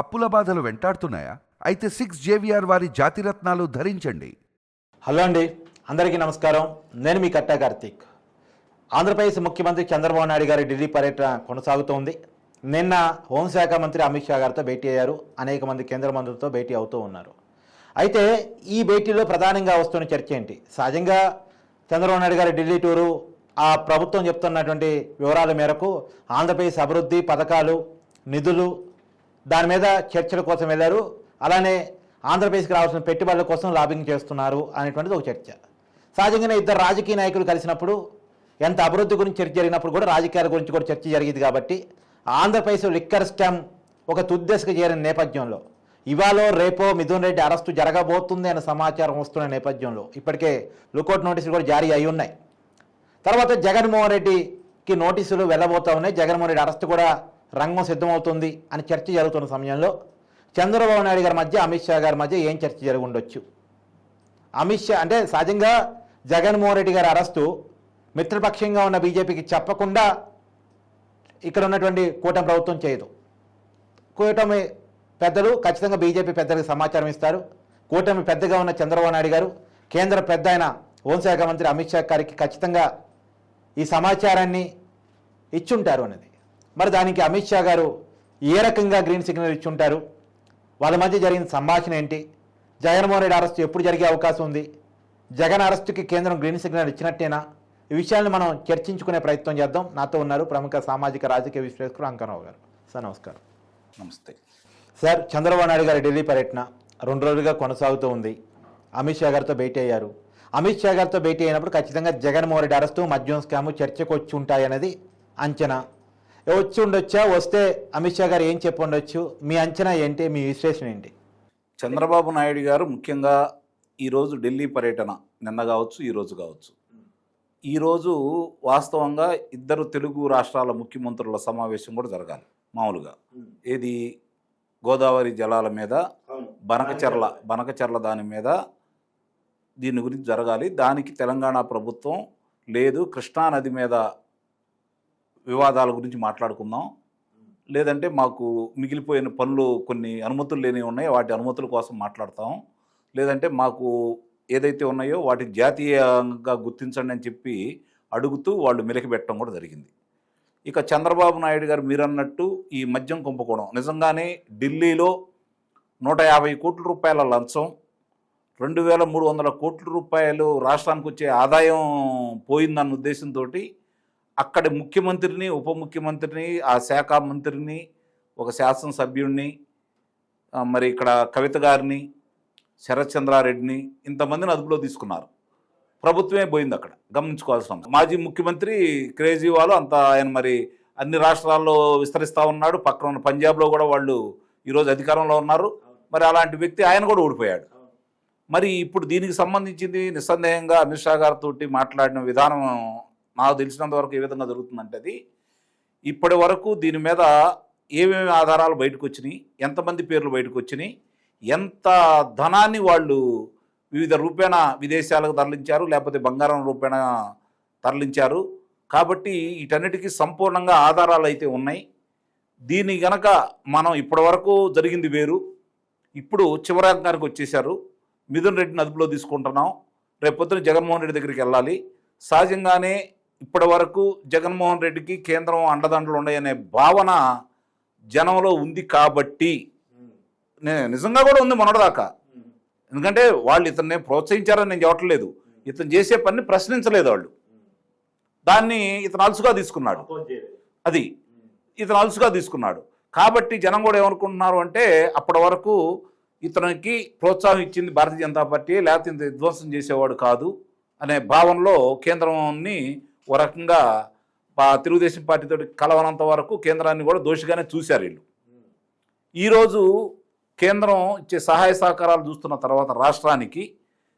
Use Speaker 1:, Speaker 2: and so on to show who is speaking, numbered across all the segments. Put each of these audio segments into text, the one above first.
Speaker 1: అప్పుల బాధలు వెంటాడుతున్నాయా? అయితే సిక్స్ జేవిఆర్ వారి జాతిరత్నాలు ధరించండి.
Speaker 2: హలో అండి. అందరికీ నమస్కారం. నేను మీ కట్టా కార్తీక్. ఆంధ్రప్రదేశ్ ముఖ్యమంత్రి చంద్రబాబు నాయుడు గారి ఢిల్లీ పర్యటన కొనసాగుతోంది. నిన్న హోంశాఖ మంత్రి అమిత్ షా గారితో భేటీ అయ్యారు. అనేక మంది కేంద్ర మంత్రులతో భేటీ అవుతూ ఉన్నారు. అయితే ఈ భేటీలో ప్రధానంగా వస్తున్న చర్చ ఏంటి? సహజంగా చంద్రబాబు నాయుడు గారి ఢిల్లీ టూరు ఆ ప్రభుత్వం చెప్తున్నటువంటి వివరాల మేరకు ఆంధ్రప్రదేశ్ అభివృద్ధి పథకాలు నిధులు దాని మీద చర్చల కోసం వెళ్ళారు. అలానే ఆంధ్రప్రదేశ్కి రావాల్సిన పెట్టుబడుల కోసం లాబింగ్ చేస్తున్నారు అనేటువంటిది ఒక చర్చ. సహజంగానే ఇద్దరు రాజకీయ నాయకులు కలిసినప్పుడు ఎంత అభివృద్ధి గురించి చర్చ జరిగినప్పుడు కూడా రాజకీయాల గురించి కూడా చర్చ జరిగింది కాబట్టి ఆంధ్రప్రదేశ్ లిక్కర్ స్కామ్ ఒక తుద్దశకు చేరిన నేపథ్యంలో ఇవాళ రేపో మిథున్ రెడ్డి అరెస్టు జరగబోతుంది అనే సమాచారం వస్తున్న నేపథ్యంలో ఇప్పటికే లుకౌట్ నోటీసులు కూడా జారీ అయి ఉన్నాయి. తర్వాత జగన్మోహన్ రెడ్డికి నోటీసులు వెళ్ళబోతా ఉన్నాయి. జగన్మోహన్ రెడ్డి అరెస్టు కూడా రంగం సిద్ధమవుతుంది అని చర్చ జరుగుతున్న సమయంలో చంద్రబాబు నాయుడు గారి మధ్య అమిత్ షా గారి మధ్య ఏం చర్చ జరుగుండొచ్చు అమిత్ షా అంటే సహజంగా జగన్మోహన్ రెడ్డి గారి అరెస్టు మిత్రపక్షంగా ఉన్న బీజేపీకి చెప్పకుండా ఇక్కడ ఉన్నటువంటి కూటమి ప్రభుత్వం చేయదు. కూటమి పెద్దలు ఖచ్చితంగా బీజేపీ పెద్దలకు సమాచారం ఇస్తారు. కూటమి పెద్దగా ఉన్న చంద్రబాబు నాయుడు గారు కేంద్ర పెద్ద అయిన హోంశాఖ మంత్రి అమిత్ షా గారికి ఖచ్చితంగా ఈ సమాచారాన్ని ఇచ్చుంటారు అనేది. మరి దానికి అమిత్ షా గారు ఏ రకంగా గ్రీన్ సిగ్నల్ ఇచ్చుంటారు? వాళ్ళ మధ్య జరిగిన సంభాషణ ఏంటి? జగన్మోహన్ రెడ్డి అరెస్ట్ ఎప్పుడు జరిగే అవకాశం ఉంది? జగన్ అరెస్టుకి కేంద్రం గ్రీన్ సిగ్నల్ ఇచ్చినట్టేనా? ఈ విషయాలను మనం చర్చించుకునే ప్రయత్నం చేద్దాం. నాతో ఉన్నారు ప్రముఖ సామాజిక రాజకీయ విశ్లేషకులు అంకరావు గారు. సార్ నమస్కారం.
Speaker 3: నమస్తే.
Speaker 2: సార్ చంద్రబాబు నాయుడు గారి ఢిల్లీ పర్యటన రెండు రోజులుగా కొనసాగుతూ ఉంది. అమిత్ షా గారితో భేటీ అయ్యారు. అమిత్ షా గారితో భేటీ అయినప్పుడు ఖచ్చితంగా జగన్మోహన్ రెడ్డి అరెస్టు మద్యం స్కాము చర్చకు వచ్చి ఉంటాయనేది అంచనా. వచ్చి ఉండొచ్చా వస్తే అమిత్ షా గారు ఏం చెప్పి ఉండొచ్చు మీ అంచనా ఏంటి? మీ విశ్లేషణ ఏంటి?
Speaker 3: చంద్రబాబు నాయుడు గారు ముఖ్యంగా ఈరోజు ఢిల్లీ పర్యటన నిన్న కావచ్చు ఈరోజు కావచ్చు. ఈరోజు వాస్తవంగా ఇద్దరు తెలుగు రాష్ట్రాల ముఖ్యమంత్రుల సమావేశం కూడా జరగాలి మామూలుగా. ఏది గోదావరి జలాల మీద బనకచెర్ల బనకచెర్ల దాని మీద దీని గురించి జరగాలి. దానికి తెలంగాణ ప్రభుత్వం లేదు కృష్ణా నది మీద వివాదాల గురించి మాట్లాడుకుందాం. లేదంటే మాకు మిగిలిపోయిన పనులు కొన్ని అనుమతులు లేనివి ఉన్నాయి వాటి అనుమతుల కోసం మాట్లాడతాం. లేదంటే మాకు ఏదైతే ఉన్నాయో వాటి జాతీయంగా గుర్తించండి అని చెప్పి అడుగుతూ వాళ్ళు మెలికిపెట్టడం కూడా జరిగింది. ఇక చంద్రబాబు నాయుడు గారు మీరన్నట్టు ఈ మద్యం కుంభకోణం నిజంగానే ఢిల్లీలో నూట యాభై కోట్ల రూపాయల లంచం రెండు వేల మూడు వందల కోట్ల రూపాయలు రాష్ట్రానికి వచ్చే ఆదాయం పోయిందన్న ఉద్దేశంతో అక్కడ ముఖ్యమంత్రిని ఉప ముఖ్యమంత్రిని ఆ శాఖ మంత్రిని ఒక శాసనసభ్యుడిని మరి ఇక్కడ కవిత గారిని శరత్చంద్రారెడ్డిని ఇంతమందిని అదుపులో తీసుకున్నారు. ప్రభుత్వమే పోయింది అక్కడ. గమనించుకోవాల్సిన అంశం. మాజీ ముఖ్యమంత్రి కేజ్రీవాల్ అంత ఆయన మరి అన్ని రాష్ట్రాల్లో విస్తరిస్తూ ఉన్నాడు. పక్కన ఉన్న పంజాబ్లో కూడా వాళ్ళు ఈరోజు అధికారంలో ఉన్నారు. మరి అలాంటి వ్యక్తి ఆయన కూడా ఓడిపోయాడు. మరి ఇప్పుడు దీనికి సంబంధించింది నిస్సందేహంగా అమిత్ షా గారితో మాట్లాడిన విధానం నాకు తెలిసినంత వరకు ఏ విధంగా జరుగుతుందంటే అది ఇప్పటి వరకు దీని మీద ఏమేమి ఆధారాలు బయటకు వచ్చినాయి ఎంతమంది పేర్లు బయటకు వచ్చినాయి ఎంత ధనాన్ని వాళ్ళు వివిధ రూపేణ విదేశాలకు తరలించారు లేకపోతే బంగారం రూపేణ తరలించారు. కాబట్టి వీటన్నిటికీ సంపూర్ణంగా ఆధారాలు అయితే ఉన్నాయి. దీన్ని గనక మనం ఇప్పటివరకు జరిగింది వేరు. ఇప్పుడు చివరాజ్ఞానికి వచ్చేసారు మిథున్ రెడ్డిని అదుపులో తీసుకుంటున్నాం. రేపొద్దున జగన్మోహన్ రెడ్డి దగ్గరికి వెళ్ళాలి. సహజంగానే ఇప్పటి వరకు జగన్మోహన్ రెడ్డికి కేంద్రం అండదండలు ఉన్నాయనే భావన జనంలో ఉంది కాబట్టి నిజంగా కూడా ఉంది మొన్నటిదాకా. ఎందుకంటే వాళ్ళు ఇతన్ని ప్రోత్సహించారని నేను చెప్పట్లేదు. ఇతను చేసే పని ప్రశ్నించలేదు వాళ్ళు. దాన్ని ఇతను అలుసుగా తీసుకున్నాడు. అది. ఇతను అలుసుగా తీసుకున్నాడు. కాబట్టి జనం కూడా ఏమనుకుంటున్నారు అంటే అప్పటి వరకు ఇతనికి ప్రోత్సాహం ఇచ్చింది భారతీయ జనతా పార్టీ లేకపోతే ఇంత విధ్వంసం చేసేవాడు కాదు అనే భావనలో కేంద్రాన్ని ఓ రకంగా బా- తెలుగుదేశం పార్టీతో కలవనంత వరకు కేంద్రాన్ని కూడా దోషిగానే చూశారు వీళ్ళు. ఈరోజు కేంద్రం ఇచ్చే సహాయ సహకారాలు చూస్తున్న తర్వాత రాష్ట్రానికి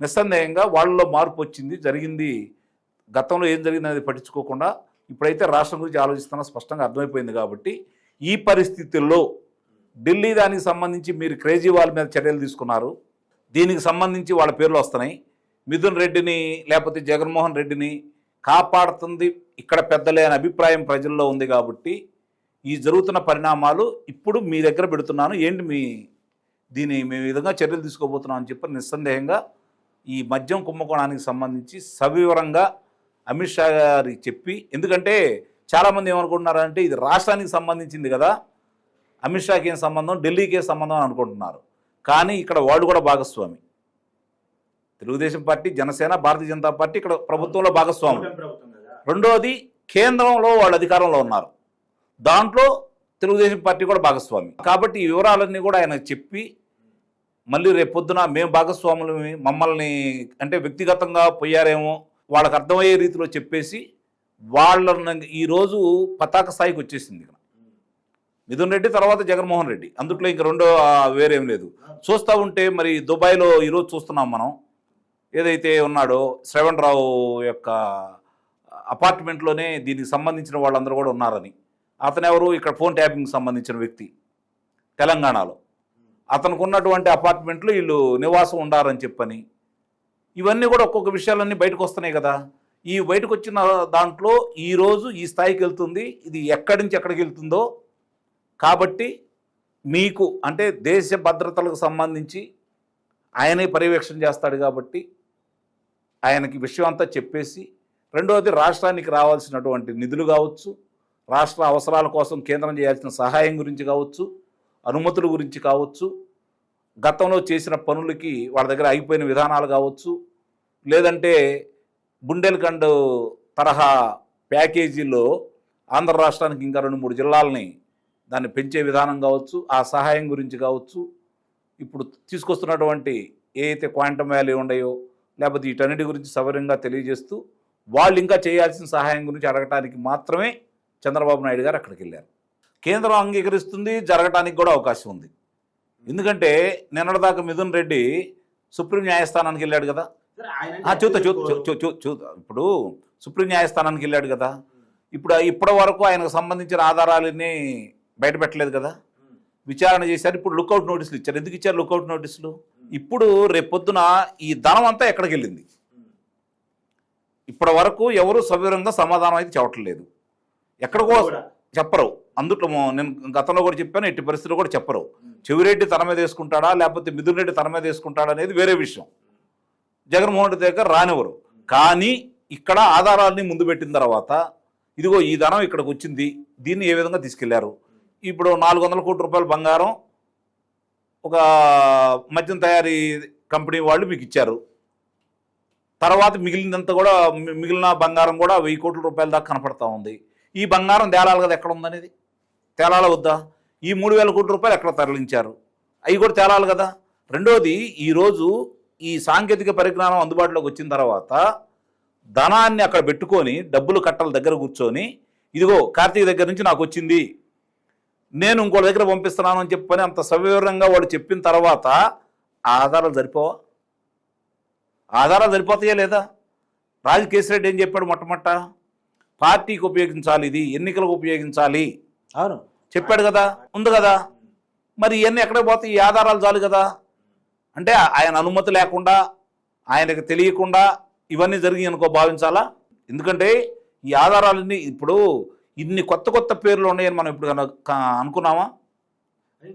Speaker 3: నిస్సందేహంగా వాళ్ళలో మార్పు వచ్చింది జరిగింది. గతంలో ఏం జరిగింది పట్టించుకోకుండా ఇప్పుడైతే రాష్ట్రం గురించి ఆలోచిస్తున్నా స్పష్టంగా అర్థమైపోయింది కాబట్టి ఈ పరిస్థితుల్లో ఢిల్లీ దానికి సంబంధించి మీరు క్రేజీ వాళ్ళ మీద చర్యలు తీసుకున్నారు. దీనికి సంబంధించి వాళ్ళ పేర్లు వస్తున్నాయి. మిథున్ రెడ్డిని లేకపోతే జగన్మోహన్ రెడ్డిని కాపాడుతుంది. ఇక్కడ పెద్దలే అనే అభిప్రాయం ప్రజల్లో ఉంది కాబట్టి ఈ జరుగుతున్న పరిణామాలు ఇప్పుడు మీ దగ్గర పెడుతున్నాను. ఏంటి మీ దీని మేము విధంగా చర్యలు తీసుకోబోతున్నాం అని చెప్పి నిస్సందేహంగా ఈ మద్యం కుంభకోణానికి సంబంధించి సవివరంగా అమిత్ షా గారికి చెప్పి ఎందుకంటే చాలామంది ఏమనుకుంటున్నారంటే ఇది రాష్ట్రానికి సంబంధించింది కదా అమిత్ షాకి ఏం సంబంధం ఢిల్లీకి ఏం సంబంధం అని అనుకుంటున్నారు. కానీ ఇక్కడ వాళ్ళు కూడా భాగస్వామి. తెలుగుదేశం పార్టీ జనసేన భారతీయ జనతా పార్టీ ఇక్కడ ప్రభుత్వంలో భాగస్వామి రెండోది కేంద్రంలో వాళ్ళు అధికారంలో ఉన్నారు. దాంట్లో తెలుగుదేశం పార్టీ కూడా భాగస్వామి. కాబట్టి ఈ వివరాలన్నీ కూడా ఆయన చెప్పి మళ్ళీ రేపు పొద్దున మేము భాగస్వాములు మమ్మల్ని అంటే వ్యక్తిగతంగా పోయారేమో వాళ్ళకి అర్థమయ్యే రీతిలో చెప్పేసి వాళ్ళని ఈరోజు పతాక స్థాయికి వచ్చేసింది ఇక్కడ. మిథున్ రెడ్డి తర్వాత జగన్మోహన్ రెడ్డి. అందుట్లో ఇంక రెండో వేరేం లేదు. చూస్తూ ఉంటే మరి దుబాయ్లో ఈరోజు చూస్తున్నాం మనం. ఏదైతే ఉన్నాడో శ్రవణ్ రావు యొక్క అపార్ట్మెంట్లోనే దీనికి సంబంధించిన వాళ్ళందరూ కూడా ఉన్నారని. అతను ఎవరు ఇక్కడ ఫోన్ ట్యాపింగ్కి సంబంధించిన వ్యక్తి తెలంగాణలో. అతనికి ఉన్నటువంటి అపార్ట్మెంట్లో వీళ్ళు నివాసం ఉండారని చెప్పని. ఇవన్నీ కూడా ఒక్కొక్క విషయాలన్నీ బయటకు వస్తున్నాయి కదా. ఈ బయటకు వచ్చిన దాంట్లో ఈరోజు ఈ స్థాయికి వెళ్తుంది ఇది ఎక్కడి నుంచి ఎక్కడికి వెళ్తుందో కాబట్టి మీకు అంటే దేశ భద్రతలకు సంబంధించి ఆయనే పర్యవేక్షణ చేస్తాడు కాబట్టి ఆయనకి విషయం అంతా చెప్పేసి రెండవది రాష్ట్రానికి రావాల్సినటువంటి నిధులు కావచ్చు రాష్ట్ర అవసరాల కోసం కేంద్రం చేయాల్సిన సహాయం గురించి కావచ్చు అనుమతుల గురించి కావచ్చు గతంలో చేసిన పనులకి వాళ్ళ దగ్గర ఆగిపోయిన విధానాలు కావచ్చు లేదంటే బుండెల్ఖండ్ తరహా ప్యాకేజీలో ఆంధ్ర రాష్ట్రానికి ఇంకా రెండు మూడు జిల్లాలని దాన్ని పెంచే విధానం కావచ్చు ఆ సహాయం గురించి కావచ్చు ఇప్పుడు తీసుకొస్తున్నటువంటి ఏ అయితే క్వాంటమ్ వ్యాలీ ఉన్నాయో లేకపోతే వీటన్నిటి గురించి సవివరంగా తెలియజేస్తూ వాళ్ళు ఇంకా చేయాల్సిన సహాయం గురించి అడగటానికి మాత్రమే చంద్రబాబు నాయుడు గారు అక్కడికి వెళ్ళారు. కేంద్రం అంగీకరిస్తుంది జరగటానికి కూడా అవకాశం ఉంది. ఎందుకంటే నిన్నటిదాకా మిథున్ రెడ్డి సుప్రీం న్యాయస్థానానికి వెళ్ళాడు కదా. చూద్దా చూ ఇప్పుడు సుప్రీం న్యాయస్థానానికి వెళ్ళాడు కదా. ఇప్పుడు ఇప్పటి వరకు ఆయనకు సంబంధించిన ఆధారాలన్నీ బయట పెట్టలేదు కదా విచారణ చేశారు ఇప్పుడు లుకౌట్ నోటీసులు ఇచ్చారు. ఎందుకు ఇచ్చారు లుకౌట్ నోటీసులు? ఇప్పుడు రేపొద్దున ఈ ధనం అంతా ఎక్కడికి వెళ్ళింది ఇప్పటి వరకు ఎవరు సవివరంగా సమాధానం అయితే చెప్పట్లేదు. ఎక్కడికో చెప్పరు. అందుట్లో నేను గతంలో కూడా చెప్పాను ఎట్టి పరిస్థితుల్లో కూడా చెప్పరు. చెవిరెడ్డి తన మీద వేసుకుంటాడా లేకపోతే మిథున్ రెడ్డి తన మీద వేసుకుంటాడా అనేది వేరే విషయం. జగన్మోహన్ రెడ్డి దగ్గర రానివ్వరు. కానీ ఇక్కడ ఆధారాలని ముందు పెట్టిన తర్వాత ఇదిగో ఈ ధనం ఇక్కడికి వచ్చింది దీన్ని ఏ విధంగా తీసుకెళ్ళారు? ఇప్పుడు నాలుగు వందల కోట్ల రూపాయల బంగారం ఒక మద్యం తయారీ కంపెనీ వాళ్ళు మీకు ఇచ్చారు. తర్వాత మిగిలినంత కూడా మిగిలిన బంగారం కూడా వెయ్యి కోట్ల రూపాయల దాకా కనపడతా ఉంది. ఈ బంగారం తేలాలి కదా ఎక్కడ ఉందనేది? తేలాల వద్దా? ఈ మూడు వేల కోట్ల రూపాయలు ఎక్కడ తరలించారు? అవి కూడా తేలాలి కదా? రెండోది ఈరోజు ఈ సాంకేతిక పరిజ్ఞానం అందుబాటులోకి వచ్చిన తర్వాత ధనాన్ని అక్కడ పెట్టుకొని డబ్బులు కట్టల దగ్గర కూర్చొని ఇదిగో కార్తీక్ దగ్గర నుంచి నాకు వచ్చింది. నేను ఇంకోళ్ళ దగ్గర పంపిస్తున్నాను అని చెప్పని అంత సవివరంగా వాడు చెప్పిన తర్వాత ఆధారాలు సరిపోవా? ఆధారాలు సరిపోతాయా లేదా? రాజు కేసిరెడ్డి ఏం చెప్పాడు మొట్టమొట్ట? పార్టీకి ఉపయోగించాలి ఇది ఎన్నికలకు ఉపయోగించాలి.
Speaker 2: అవును.
Speaker 3: చెప్పాడు కదా ఉంది కదా. మరి ఇవన్నీ ఎక్కడ పోతాయి? ఈ ఆధారాలు చాలు కదా. అంటే ఆయన అనుమతి లేకుండా ఆయనకు తెలియకుండా ఇవన్నీ జరిగి అనుకో భావించాలా? ఎందుకంటే ఈ ఆధారాలన్నీ ఇప్పుడు ఇన్ని కొత్త కొత్త పేర్లు ఉన్నాయని మనం ఇప్పుడు అనుకున్నామా?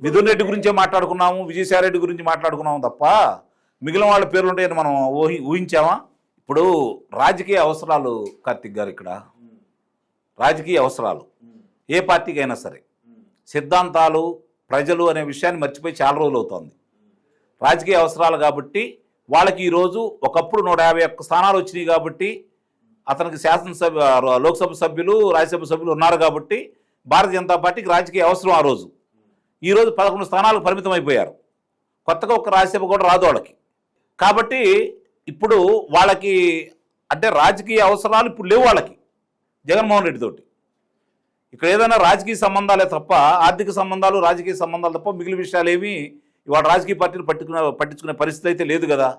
Speaker 3: మిథున్ రెడ్డి గురించే మాట్లాడుకున్నాము విజయసాయి రెడ్డి గురించి మాట్లాడుకున్నాము తప్ప మిగిలిన వాళ్ళ పేర్లు ఉంటాయని మనం ఊహి ఊహించామా? ఇప్పుడు రాజకీయ అవసరాలు కార్తిక్ గారు ఇక్కడ. రాజకీయ అవసరాలు. ఏ పార్టీకి అయినా సరే. సిద్ధాంతాలు ప్రజలు అనే విషయాన్ని మర్చిపోయి చాలా రోజులు అవుతోంది. రాజకీయ అవసరాలు కాబట్టి వాళ్ళకి ఈరోజు ఒకప్పుడు నూట యాభై ఒక్క స్థానాలు వచ్చినాయి కాబట్టి అతనికి శాసనసభ లోక్సభ సభ్యులు రాజ్యసభ సభ్యులు ఉన్నారు కాబట్టి భారతీయ జనతా పార్టీకి రాజకీయ అవసరం ఆ రోజు. ఈరోజు పదకొండు స్థానాలకు పరిమితం అయిపోయారు కొత్తగా ఒక రాజ్యసభ కూడా రాదు వాళ్ళకి. కాబట్టి ఇప్పుడు వాళ్ళకి అంటే రాజకీయ అవసరాలు ఇప్పుడు లేవు వాళ్ళకి జగన్మోహన్ రెడ్డి తోటి. ఇక్కడ ఏదైనా రాజకీయ సంబంధాలే తప్ప ఆర్థిక సంబంధాలు రాజకీయ సంబంధాలు తప్ప మిగిలిన విషయాలు ఏమి ఇవాళ రాజకీయ పార్టీలు పట్టుకునే పట్టించుకునే పరిస్థితి అయితే లేదు కదా.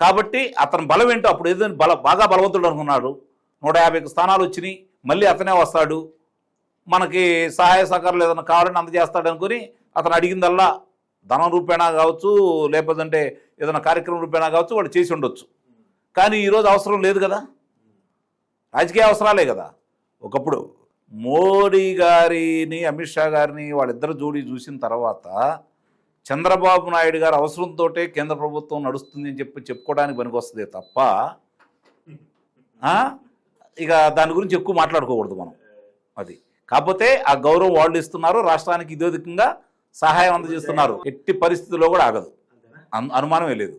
Speaker 3: కాబట్టి అతని బలం ఏంటో అప్పుడు ఏదైనా బల బాగా బలవంతుడు అనుకున్నాడు. నూట యాభై స్థానాలు వచ్చినాయి. మళ్ళీ అతనే వస్తాడు. మనకి సహాయ సహకారాలు ఏదైనా కావాలని అందజేస్తాడు అనుకుని అతను అడిగిందల్లా ధనం రూపేణా కావచ్చు లేకపోతే ఏదైనా కార్యక్రమం రూపేణా కావచ్చు వాడు చేసి ఉండొచ్చు. కానీ ఈరోజు అవసరం లేదు కదా. రాజకీయ అవసరాలే కదా. ఒకప్పుడు మోడీ గారిని అమిత్ షా గారిని వాళ్ళిద్దరు జోడీ చూసిన తర్వాత చంద్రబాబు నాయుడు గారు అవసరంతో కేంద్ర ప్రభుత్వం నడుస్తుంది అని చెప్పి చెప్పుకోవడానికి పనికొస్తుంది తప్ప ఇక దాని గురించి ఎక్కువ మాట్లాడుకోకూడదు మనం. అది. కాకపోతే ఆ గౌరవం వాళ్ళు ఇస్తున్నారు రాష్ట్రానికి ఇదోదికంగా సహాయం అందజేస్తున్నారు. ఎట్టి పరిస్థితుల్లో కూడా ఆగదు. అను- అనుమానమే లేదు.